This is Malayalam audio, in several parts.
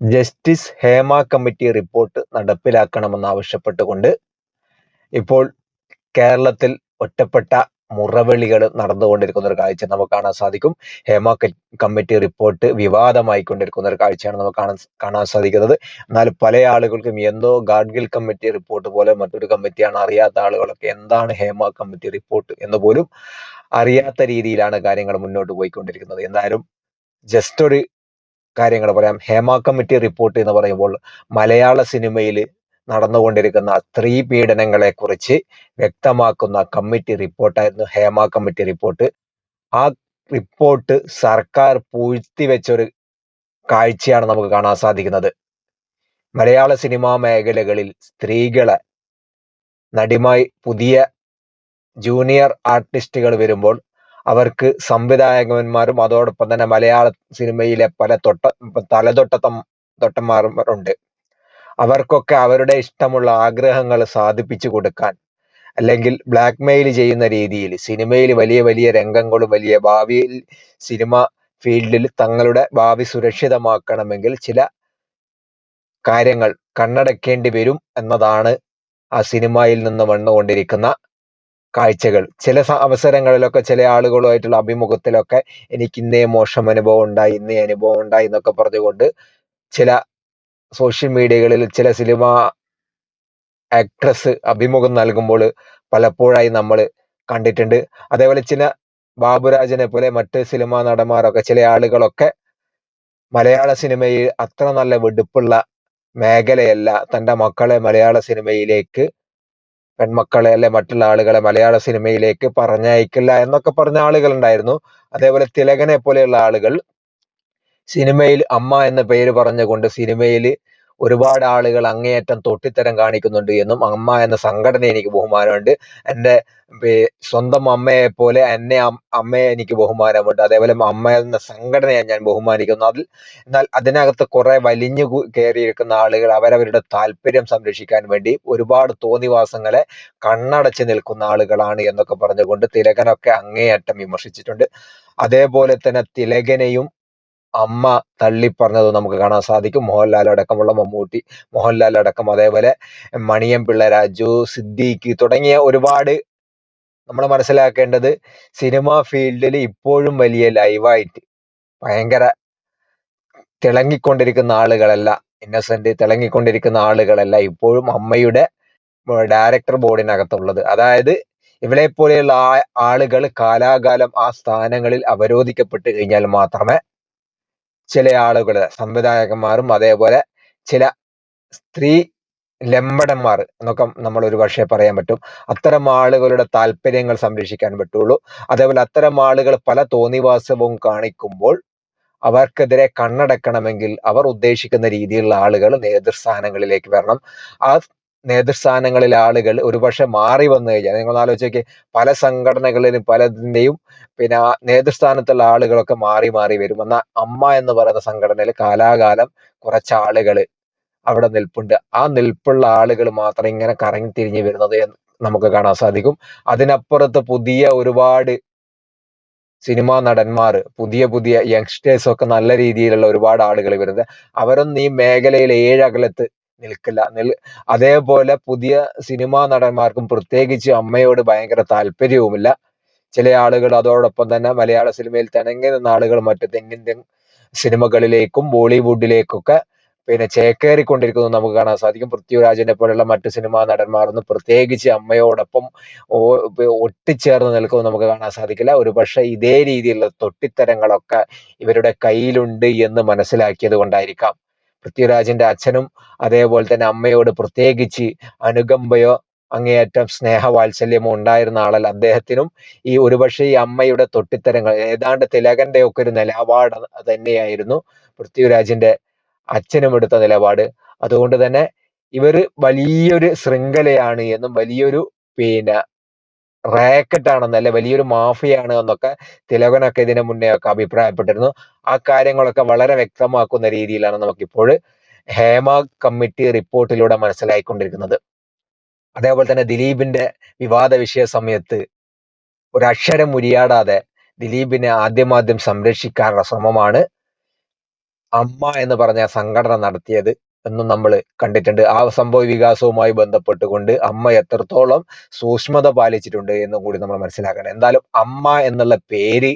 ജസ്റ്റിസ് ഹേമ കമ്മിറ്റി റിപ്പോർട്ട് നടപ്പിലാക്കണമെന്നാവശ്യപ്പെട്ടുകൊണ്ട് ഇപ്പോൾ കേരളത്തിൽ ഒറ്റപ്പെട്ട മുറവിളികൾ നടന്നുകൊണ്ടിരിക്കുന്ന ഒരു കാഴ്ച നമുക്ക് കാണാൻ സാധിക്കും. ഹേമ കമ്മിറ്റി റിപ്പോർട്ട് വിവാദമായി കൊണ്ടിരിക്കുന്ന ഒരു കാഴ്ചയാണ് നമുക്ക് കാണാൻ കാണാൻ സാധിക്കുന്നത്. എന്നാൽ പല ആളുകൾക്കും എന്തോ ഗാഡ്ഗിൽ കമ്മിറ്റി റിപ്പോർട്ട് പോലെ മറ്റൊരു കമ്മിറ്റിയാണ് അറിയാത്ത ആളുകളൊക്കെ എന്താണ് ഹേമ കമ്മിറ്റി റിപ്പോർട്ട് എന്ന് പോലും അറിയാത്ത രീതിയിലാണ് കാര്യങ്ങൾ മുന്നോട്ട് പോയിക്കൊണ്ടിരിക്കുന്നത്. എന്തായാലും ജസ്റ്റ് ഒരു കാര്യങ്ങൾ പറയാം. ഹേമ കമ്മിറ്റി റിപ്പോർട്ട് എന്ന് പറയുമ്പോൾ മലയാള സിനിമയിൽ നടന്നുകൊണ്ടിരിക്കുന്ന സ്ത്രീ പീഡനങ്ങളെ കുറിച്ച് വ്യക്തമാക്കുന്ന കമ്മിറ്റി റിപ്പോർട്ടായിരുന്നു ഹേമ കമ്മിറ്റി റിപ്പോർട്ട് ആ റിപ്പോർട്ട് സർക്കാർ പൂഴ്ത്തിവെച്ചൊരു കാഴ്ചയാണ് നമുക്ക് കാണാൻ സാധിക്കുന്നത്. മലയാള സിനിമാ മേഖലകളിൽ സ്ത്രീകളെ നടിമായി പുതിയ ജൂനിയർ ആർട്ടിസ്റ്റുകൾ വരുമ്പോൾ അവർക്ക് സംവിധായകന്മാരും അതോടൊപ്പം തന്നെ മലയാള സിനിമയിലെ പല തൊട്ട തലതൊട്ട തൊട്ടന്മാരുണ്ട് അവർക്കൊക്കെ അവരുടെ ഇഷ്ടമുള്ള ആഗ്രഹങ്ങൾ സാധിപ്പിച്ചു കൊടുക്കാൻ അല്ലെങ്കിൽ ബ്ലാക്ക് മെയിൽ ചെയ്യുന്ന രീതിയിൽ സിനിമയിൽ വലിയ വലിയ രംഗങ്ങളും വലിയ ഭാവിയിൽ സിനിമ ഫീൽഡിൽ തങ്ങളുടെ ഭാവി സുരക്ഷിതമാക്കണമെങ്കിൽ ചില കാര്യങ്ങൾ കണ്ണടക്കേണ്ടി വരും എന്നതാണ് ആ സിനിമയിൽ നിന്ന് വന്നുകൊണ്ടിരിക്കുന്ന കാഴ്ചകൾ. ചില അവസരങ്ങളിലൊക്കെ ചില ആളുകളുമായിട്ടുള്ള അഭിമുഖത്തിലൊക്കെ എനിക്ക് ഇന്നേ മോശം അനുഭവം ഉണ്ടായി ഇന്നേ അനുഭവം ഉണ്ടായി എന്നൊക്കെ പറഞ്ഞുകൊണ്ട് ചില സോഷ്യൽ മീഡിയകളിൽ ചില സിനിമ ആക്ട്രസ് അഭിമുഖം നൽകുമ്പോൾ പലപ്പോഴായി നമ്മൾ കണ്ടിട്ടുണ്ട്. അതേപോലെ ചില ബാബുരാജനെ പോലെ മറ്റ് സിനിമാ നടന്മാരൊക്കെ ചില ആളുകളൊക്കെ മലയാള സിനിമയിൽ അത്ര നല്ല വെടുപ്പുള്ള മേഖലയല്ല. തന്റെ മക്കളെ മലയാള സിനിമയിലേക്ക് പെൺമക്കളെ അല്ലെ മറ്റുള്ള ആളുകളെ മലയാള സിനിമയിലേക്ക് പറഞ്ഞയക്കില്ല എന്നൊക്കെ പറഞ്ഞ ആളുകൾ ഉണ്ടായിരുന്നു അതേപോലെ തിലകനെ പോലെയുള്ള ആളുകൾ സിനിമയിൽ അമ്മ എന്ന പേര് പറഞ്ഞുകൊണ്ട് സിനിമയിൽ ഒരുപാട് ആളുകൾ അങ്ങേയറ്റം തൊട്ടിത്തരം കാണിക്കുന്നുണ്ട് എന്നും അമ്മ എന്ന സംഘടന എനിക്ക് ബഹുമാനമുണ്ട്. എന്റെ സ്വന്തം അമ്മയെ പോലെ എന്നെ അമ്മയെ എനിക്ക് ബഹുമാനമുണ്ട്. അതേപോലെ അമ്മ എന്ന സംഘടനയെ ഞാൻ ബഹുമാനിക്കുന്നു. അതിൽ എന്നാൽ അതിനകത്ത് കുറെ വലിഞ്ഞു കയറിയിരിക്കുന്ന ആളുകൾ അവരവരുടെ താല്പര്യം സംരക്ഷിക്കാൻ വേണ്ടി ഒരുപാട് തോന്നിവാസങ്ങളെ കണ്ണടച്ച് നിൽക്കുന്ന ആളുകളാണ് എന്നൊക്കെ പറഞ്ഞുകൊണ്ട് തിലകനൊക്കെ അങ്ങേയറ്റം വിമർശിച്ചിട്ടുണ്ട്. അതേപോലെ തന്നെ തിലകനെയും അമ്മ തള്ളിപ്പറഞ്ഞത് നമുക്ക് കാണാൻ സാധിക്കും. മോഹൻലാൽ അടക്കമുള്ള മമ്മൂട്ടി മോഹൻലാൽ അടക്കം അതേപോലെ മണിയം പിള്ള രാജു സിദ്ദീഖ് തുടങ്ങിയ ഒരുപാട് നമ്മൾ മനസ്സിലാക്കേണ്ടത് സിനിമാ ഫീൽഡിൽ ഇപ്പോഴും വലിയ ലൈവായിട്ട് ഭയങ്കര തിളങ്ങിക്കൊണ്ടിരിക്കുന്ന ആളുകളല്ല ഇന്നസെന്റ് തിളങ്ങിക്കൊണ്ടിരിക്കുന്ന ആളുകളല്ല ഇപ്പോഴും അമ്മയുടെ ഡയറക്ടർ ബോർഡിനകത്തുള്ളത് അതായത് ഇവളെ പോലെയുള്ള ആളുകൾ കാലാകാലം ആ സ്ഥാനങ്ങളിൽ അവരോധിക്കപ്പെട്ട് കഴിഞ്ഞാൽ മാത്രമേ ചില ആളുകൾ സംവിധായകന്മാരും അതേപോലെ ചില സ്ത്രീ ലംബടന്മാർ എന്നൊക്കെ നമ്മൾ ഒരു പക്ഷേ പറയാൻ പറ്റും. അത്തരം ആളുകളുടെ താല്പര്യങ്ങൾ സംരക്ഷിക്കാൻ പറ്റുള്ളൂ. അതേപോലെ അത്തരം ആളുകൾ പല തോന്നിവാസവും കാണിക്കുമ്പോൾ അവർക്കെതിരെ കണ്ണടക്കണമെങ്കിൽ അവർ ഉദ്ദേശിക്കുന്ന രീതിയിലുള്ള ആളുകൾ നേതൃസ്ഥാനങ്ങളിലേക്ക് വരണം. ആ നേതൃസ്ഥാനങ്ങളിലെ ആളുകൾ ഒരുപക്ഷെ മാറി വന്നു കഴിഞ്ഞാൽ നിങ്ങൾ ആലോചിച്ചേക്ക് പല സംഘടനകളിലും പലതിന്റെയും പിന്നെ നേതൃസ്ഥാനത്തുള്ള ആളുകളൊക്കെ മാറി മാറി വരും. എന്നാൽ അമ്മ എന്ന് പറയുന്ന സംഘടനയിൽ കാലാകാലം കുറച്ച് ആളുകൾ അവിടെ നിൽപ്പുണ്ട്. ആ നിൽപ്പുള്ള ആളുകൾ മാത്രം ഇങ്ങനെ കറങ്ങി തിരിഞ്ഞു വരുന്നത് നമുക്ക് കാണാൻ സാധിക്കും. അതിനപ്പുറത്ത് പുതിയ ഒരുപാട് സിനിമാ നടന്മാർ പുതിയ പുതിയ യങ്സ്റ്റേഴ്സ് ഒക്കെ നല്ല രീതിയിലുള്ള ഒരുപാട് ആളുകൾ വരുന്നത്. അവരൊന്നും ഈ മേഖലയിൽ ഏഴകലത്ത് നിൽക്കില്ല. നിൽ അതേപോലെ പുതിയ സിനിമാ നടന്മാർക്കും പ്രത്യേകിച്ച് അമ്മയോട് ഭയങ്കര താല്പര്യവുമില്ല. ചില ആളുകൾ അതോടൊപ്പം തന്നെ മലയാള സിനിമയിൽ തിണങ്ങി നിന്ന ആളുകൾ മറ്റു തെന്നിന്ത്യൻ സിനിമകളിലേക്കും ബോളിവുഡിലേക്കൊക്കെ പിന്നെ ചേക്കേറിക്കൊണ്ടിരിക്കുന്നത് നമുക്ക് കാണാൻ സാധിക്കും. പൃഥ്വിരാജിനെ പോലുള്ള മറ്റു സിനിമാ നടന്മാരൊന്നും പ്രത്യേകിച്ച് അമ്മയോടൊപ്പം ഒട്ടിച്ചേർന്ന് നിൽക്കുന്നത് നമുക്ക് കാണാൻ സാധിക്കില്ല. ഒരു പക്ഷേ ഇതേ രീതിയിലുള്ള തൊട്ടിത്തരങ്ങളൊക്കെ ഇവരുടെ കയ്യിലുണ്ട് എന്ന് മനസ്സിലാക്കിയത് കൊണ്ടായിരിക്കാം. പൃഥ്വിരാജിന്റെ അച്ഛനും അതേപോലെ തന്നെ അമ്മയോട് പ്രത്യേകിച്ച് അനുകമ്പയോ അങ്ങേയറ്റം സ്നേഹവാത്സല്യമോ ഉണ്ടായിരുന്ന ആളല്ല. അദ്ദേഹത്തിനും ഈ ഒരുപക്ഷെ ഈ അമ്മയുടെ തൊട്ടിത്തരങ്ങൾ ഏതാണ്ട് തിലകന്റെ ഒക്കെ ഒരു നിലപാട് തന്നെയായിരുന്നു പൃഥ്വിരാജിന്റെ അച്ഛനും എടുത്ത നിലപാട്. അതുകൊണ്ട് തന്നെ ഇവർ വലിയൊരു ശൃംഖലയാണ് എന്നും വലിയൊരു പിന്നെ റാക്കറ്റ് ആണെന്ന് അല്ലെ വലിയൊരു മാഫിയാണ് എന്നൊക്കെ തിലകനൊക്കെ ഇതിനു മുന്നേ ഒക്കെ അഭിപ്രായപ്പെട്ടിരുന്നു. ആ കാര്യങ്ങളൊക്കെ വളരെ വ്യക്തമാക്കുന്ന രീതിയിലാണ് നമുക്കിപ്പോൾ ഹേമ കമ്മിറ്റി റിപ്പോർട്ടിലൂടെ മനസ്സിലായിക്കൊണ്ടിരിക്കുന്നത്. അതേപോലെ തന്നെ ദിലീപിന്റെ വിവാദ വിഷയ സമയത്ത് ഒരക്ഷരം ഉരിയാടാതെ ദിലീപിനെ ആദ്യമാദ്യം സംരക്ഷിക്കാനുള്ള ശ്രമമാണ് അമ്മ എന്ന് പറഞ്ഞ സംഘടന നടത്തിയത്. എന്നും നമ്മൾ കണ്ടിട്ടുണ്ട്. ആ സംഭവ വികാസവുമായി ബന്ധപ്പെട്ടുകൊണ്ട് അമ്മ എത്രത്തോളം സൂക്ഷ്മത പാലിച്ചിട്ടുണ്ട് എന്നും കൂടി നമ്മൾ മനസ്സിലാക്കണം. എന്തായാലും അമ്മ എന്നുള്ള പേര്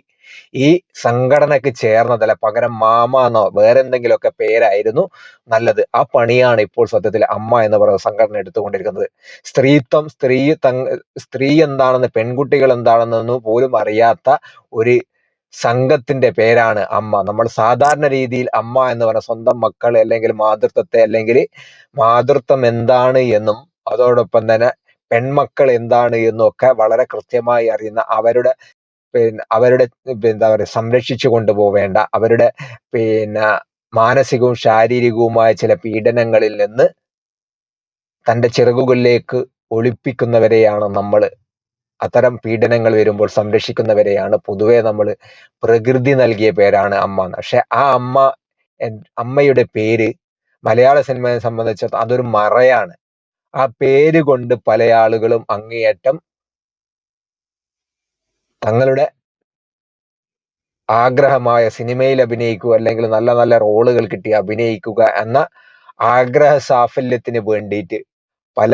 ഈ സംഘടനയ്ക്ക് ചേർന്നതല്ല പകരം മാമ എന്നോ വേറെ എന്തെങ്കിലുമൊക്കെ പേരായിരുന്നു നല്ലത്. ആ പണിയാണ് ഇപ്പോൾ സത്യത്തിൽ അമ്മ എന്ന് പറയുന്ന സംഘടന എടുത്തുകൊണ്ടിരിക്കുന്നത്. സ്ത്രീത്വം സ്ത്രീ സ്ത്രീ എന്താണെന്ന് പെൺകുട്ടികൾ എന്താണെന്നൊന്നും പോലും അറിയാത്ത ഒരു സംഘത്തിന്റെ പേരാണ് അമ്മ. നമ്മൾ സാധാരണ രീതിയിൽ അമ്മ എന്ന് പറഞ്ഞ സ്വന്തം മക്കൾ അല്ലെങ്കിൽ മാതൃത്വത്തെ അല്ലെങ്കിൽ മാതൃത്വം എന്താണ് എന്നും അതോടൊപ്പം തന്നെ പെൺമക്കൾ എന്താണ് എന്നും ഒക്കെ വളരെ കൃത്യമായി അറിയുന്ന അവരുടെ പിന്നെ അവരുടെ എന്താ പറയുക സംരക്ഷിച്ചു കൊണ്ടുപോവേണ്ട അവരുടെ പിന്നെ മാനസികവും ശാരീരികവുമായ ചില പീഡനങ്ങളിൽ നിന്ന് തന്റെ ചിറകുകളിലേക്ക് ഒളിപ്പിക്കുന്നവരെയാണ് നമ്മൾ. അത്തരം പീഡനങ്ങൾ വരുമ്പോൾ സംരക്ഷിക്കുന്നവരെയാണ് പൊതുവെ നമ്മൾ പ്രകൃതി നൽകിയ പേരാണ് അമ്മ എന്ന്. പക്ഷെ ആ അമ്മ അമ്മയുടെ പേര് മലയാള സിനിമയെ സംബന്ധിച്ച് അതൊരു മറയാണ്. ആ പേര് കൊണ്ട് പല ആളുകളും അങ്ങേയറ്റം തങ്ങളുടെ ആഗ്രഹമായ സിനിമയിൽ അഭിനയിക്കുക അല്ലെങ്കിൽ നല്ല നല്ല റോളുകൾ കിട്ടി അഭിനയിക്കുക എന്ന ആഗ്രഹ സാഫല്യത്തിന് വേണ്ടിയിട്ട് പല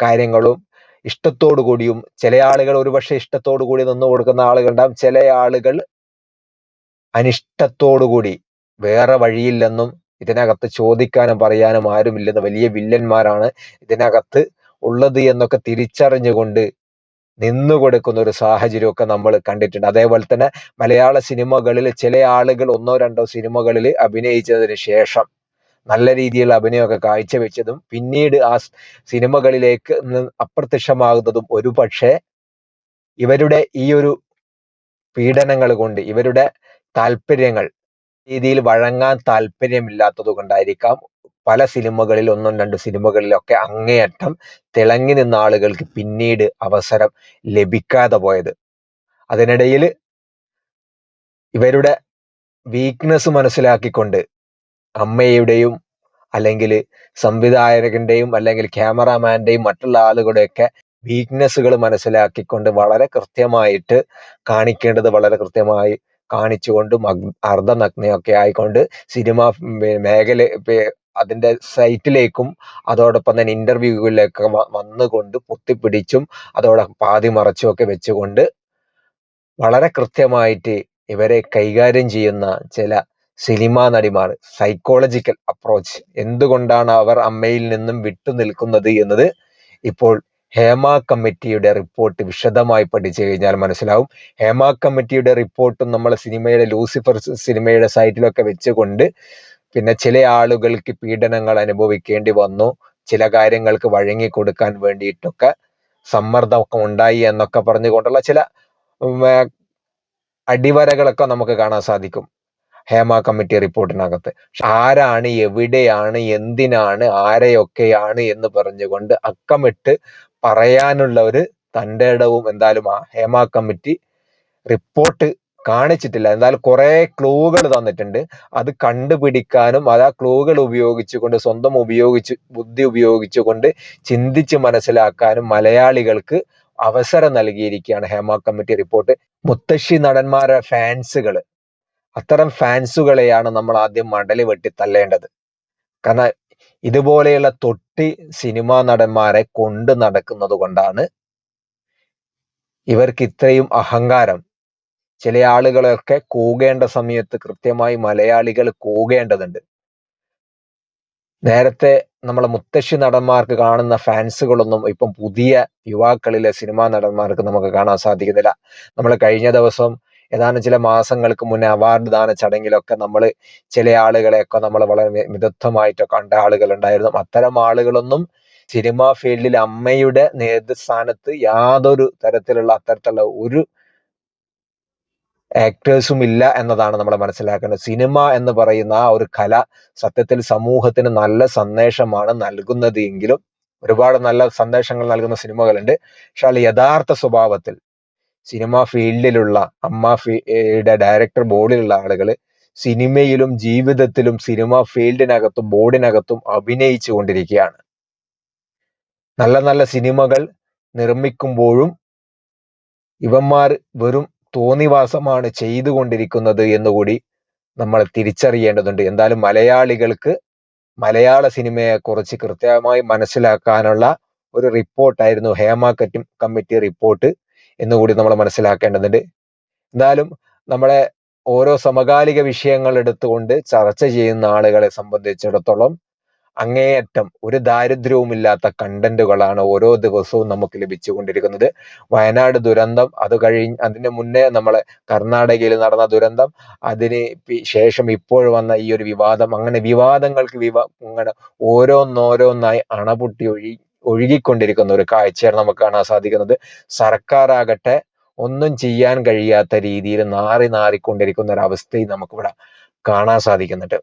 കാര്യങ്ങളും ഇഷ്ടത്തോടു കൂടിയും ചില ആളുകൾ ഒരുപക്ഷെ ഇഷ്ടത്തോടു കൂടി നിന്ന് കൊടുക്കുന്ന ഉണ്ടാകും ചില ആളുകൾ അനിഷ്ടത്തോടു കൂടി വേറെ വഴിയില്ലെന്നും ഇതിനകത്ത് ചോദിക്കാനും പറയാനും ആരുമില്ലെന്ന് വലിയ വില്ലന്മാരാണ് ഇതിനകത്ത് ഉള്ളത് എന്നൊക്കെ തിരിച്ചറിഞ്ഞുകൊണ്ട് നിന്നു കൊടുക്കുന്ന ഒരു സാഹചര്യമൊക്കെ നമ്മൾ കണ്ടിട്ടുണ്ട്. അതേപോലെ തന്നെ മലയാള സിനിമകളിൽ ചില ആളുകൾ ഒന്നോ രണ്ടോ സിനിമകളിൽ അഭിനയിച്ചതിന് ശേഷം നല്ല രീതിയിൽ അഭിനയമൊക്കെ കാഴ്ചവെച്ചതും പിന്നീട് ആ സിനിമകളിലേക്ക് ന്ന് അപ്രത്യക്ഷമാകുന്നതും ഒരു പക്ഷേ ഇവരുടെ ഈ ഒരു പീഡനങ്ങൾ കൊണ്ട് ഇവരുടെ താല്പര്യങ്ങൾ രീതിയിൽ വഴങ്ങാൻ താല്പര്യമില്ലാത്തത് കൊണ്ടായിരിക്കാം പല സിനിമകളിൽ ഒന്നും രണ്ടും സിനിമകളിലൊക്കെ അങ്ങേയറ്റം തിളങ്ങി നിന്ന ആളുകൾക്ക് പിന്നീട് അവസരം ലഭിക്കാതെ പോയത്. അതിനിടയിൽ ഇവരുടെ വീക്ക്നെസ് മനസ്സിലാക്കിക്കൊണ്ട് അമ്മയുടെയും അല്ലെങ്കിൽ സംവിധായകന്റെയും അല്ലെങ്കിൽ ക്യാമറാമാന്റെയും മറ്റുള്ള ആളുകളുടെയൊക്കെ വീക്ക്നെസ്സുകൾ മനസ്സിലാക്കിക്കൊണ്ട് വളരെ കൃത്യമായിട്ട് കാണിക്കേണ്ടത് വളരെ കൃത്യമായി കാണിച്ചുകൊണ്ട് അർദ്ധനഗ്നയൊക്കെ ആയിക്കൊണ്ട് സിനിമ മേഖല അതിന്റെ സൈറ്റിലേക്കും അതോടൊപ്പം തന്നെ ഇന്റർവ്യൂകളിലേക്ക് വന്നുകൊണ്ട് പൊത്തിപ്പിടിച്ചും അതോടൊപ്പം പാതി മറച്ചും ഒക്കെ വെച്ചുകൊണ്ട് വളരെ കൃത്യമായിട്ട് ഇവരെ കൈകാര്യം ചെയ്യുന്ന ചില സിനിമാ നടിമാർ സൈക്കോളജിക്കൽ അപ്രോച്ച് എന്തുകൊണ്ടാണ് അവർ അമ്മയിൽ നിന്നും വിട്ടു നിൽക്കുന്നത് എന്നത് ഇപ്പോൾ ഹേമ കമ്മിറ്റിയുടെ റിപ്പോർട്ട് വിശദമായി പഠിച്ചു കഴിഞ്ഞാൽ മനസ്സിലാവും. ഹേമ കമ്മിറ്റിയുടെ റിപ്പോർട്ടും നമ്മൾ സിനിമയുടെ ലൂസിഫർ സിനിമയുടെ സൈറ്റിലൊക്കെ വെച്ചുകൊണ്ട് പിന്നെ ചില ആളുകൾക്ക് പീഡനങ്ങൾ അനുഭവിക്കേണ്ടി വന്നു. ചില കാര്യങ്ങൾക്ക് വഴങ്ങി കൊടുക്കാൻ വേണ്ടിയിട്ടൊക്കെ സമ്മർദ്ദമൊക്കെ ഉണ്ടായി എന്നൊക്കെ പറഞ്ഞുകൊണ്ടുള്ള ചില അടിവരകളൊക്കെ നമുക്ക് കാണാൻ സാധിക്കും. ഹേമ കമ്മിറ്റി റിപ്പോർട്ടിനകത്ത്. ആരാണ് എവിടെയാണ് എന്തിനാണ് ആരെയൊക്കെയാണ് എന്ന് പറഞ്ഞുകൊണ്ട് അക്കമിട്ട് പറയാനുള്ള ഒരു തന്റെ ഇടവും എന്തായാലും ആ ഹേമ കമ്മിറ്റി റിപ്പോർട്ട് കാണിച്ചിട്ടില്ല. എന്തായാലും കുറെ ക്ലൂകൾ തന്നിട്ടുണ്ട്. അത് കണ്ടുപിടിക്കാനും അത് ആ ക്ലൂകൾ ഉപയോഗിച്ചുകൊണ്ട് സ്വന്തം ഉപയോഗിച്ച് ബുദ്ധി ഉപയോഗിച്ചുകൊണ്ട് ചിന്തിച്ച് മനസ്സിലാക്കാനും മലയാളികൾക്ക് അവസരം നൽകിയിരിക്കുകയാണ് ഹേമ കമ്മിറ്റി റിപ്പോർട്ട്. മുത്തശ്ശി നടന്മാരുടെ ഫാൻസുകൾ അത്തരം ഫാൻസുകളെയാണ് നമ്മൾ ആദ്യം മടൽ വെട്ടി തല്ലേണ്ടത്. കാരണം ഇതുപോലെയുള്ള തൊട്ടി സിനിമാ നടന്മാരെ കൊണ്ട് നടക്കുന്നത് കൊണ്ടാണ് ഇവർക്ക് ഇത്രയും അഹങ്കാരം. ചില ആളുകളൊക്കെ കൂകേണ്ട സമയത്ത് കൃത്യമായി മലയാളികൾ കൂകേണ്ടതുണ്ട്. നേരത്തെ നമ്മളെ മുത്തശ്ശി നടന്മാർക്ക് കാണുന്ന ഫാൻസുകളൊന്നും ഇപ്പം പുതിയ യുവാക്കളിലെ സിനിമാ നടന്മാർക്ക് നമുക്ക് കാണാൻ സാധിക്കുന്നില്ല. നമ്മൾ കഴിഞ്ഞ ദിവസം ഏതാനും ചില മാസങ്ങൾക്ക് മുന്നേ അവാർഡ് ദാന ചടങ്ങിലൊക്കെ നമ്മൾ ചില ആളുകളെയൊക്കെ നമ്മൾ വളരെ മിതത്വമായിട്ട് മിതത്വമായിട്ടൊക്കെ കണ്ട ആളുകൾ ഉണ്ടായിരുന്നു അത്തരം ആളുകളൊന്നും സിനിമാ ഫീൽഡിൽ അമ്മയുടെ നേതൃസ്ഥാനത്ത് യാതൊരു തരത്തിലുള്ള അത്തരത്തിലുള്ള ഒരു ആക്ടേഴ്സും ഇല്ല എന്നതാണ് നമ്മൾ മനസ്സിലാക്കേണ്ടത്. സിനിമ എന്ന് പറയുന്ന ആ ഒരു കല സത്യത്തിൽ സമൂഹത്തിന് നല്ല സന്ദേശമാണ് നൽകുന്നത് എങ്കിലും ഒരുപാട് നല്ല സന്ദേശങ്ങൾ നൽകുന്ന സിനിമകളുണ്ട്. പക്ഷെ യഥാർത്ഥ സ്വഭാവത്തിൽ സിനിമ ഫീൽഡിലുള്ള അമ്മ ഫീയുടെ ഡയറക്ടർ ബോർഡിലുള്ള ആളുകൾ സിനിമയിലും ജീവിതത്തിലും സിനിമ ഫീൽഡിനകത്തും ബോർഡിനകത്തും അഭിനയിച്ചു കൊണ്ടിരിക്കുകയാണ് നല്ല നല്ല സിനിമകൾ നിർമ്മിക്കുമ്പോഴും ഇവന്മാർ വെറും തോന്നിവാസമാണ് ചെയ്തുകൊണ്ടിരിക്കുന്നത് എന്നുകൂടി നമ്മൾ തിരിച്ചറിയേണ്ടതുണ്ട്. എന്തായാലും മലയാളികൾക്ക് മലയാള സിനിമയെ കുറിച്ച് കൃത്യമായി മനസ്സിലാക്കാനുള്ള ഒരു റിപ്പോർട്ടായിരുന്നു ഹേമ കമ്മിറ്റി റിപ്പോർട്ട് എന്നുകൂടി നമ്മൾ മനസ്സിലാക്കേണ്ടതുണ്ട്. എന്തായാലും നമ്മളെ ഓരോ സമകാലിക വിഷയങ്ങൾ എടുത്തുകൊണ്ട് ചർച്ച ചെയ്യുന്ന ആളുകളെ സംബന്ധിച്ചിടത്തോളം അങ്ങേയറ്റം ഒരു ദാരിദ്ര്യവുമില്ലാത്ത കണ്ടന്റുകളാണ് ഓരോ ദിവസവും നമുക്ക് ലഭിച്ചുകൊണ്ടിരിക്കുന്നത്. വയനാട് ദുരന്തം അത് കഴിഞ്ഞ് അതിന് മുന്നേ നമ്മളെ കർണാടകയിൽ നടന്ന ദുരന്തം അതിന് ശേഷം ഇപ്പോൾ വന്ന ഈ ഒരു വിവാദം അങ്ങനെ വിവാദങ്ങൾക്ക് വിവാ അങ്ങനെ ഓരോന്നോരോന്നായി അണപൊട്ടി ഒഴി ഒഴുകിക്കൊണ്ടിരിക്കുന്ന ഒരു കാഴ്ചയാണ് നമുക്ക് കാണാൻ സാധിക്കുന്നത്. സർക്കാരാകട്ടെ ഒന്നും ചെയ്യാൻ കഴിയാത്ത രീതിയിൽ നാറി നാറിക്കൊണ്ടിരിക്കുന്ന നമുക്ക് നമുക്കിവിടെ കാണാൻ സാധിക്കുന്നുണ്ട്.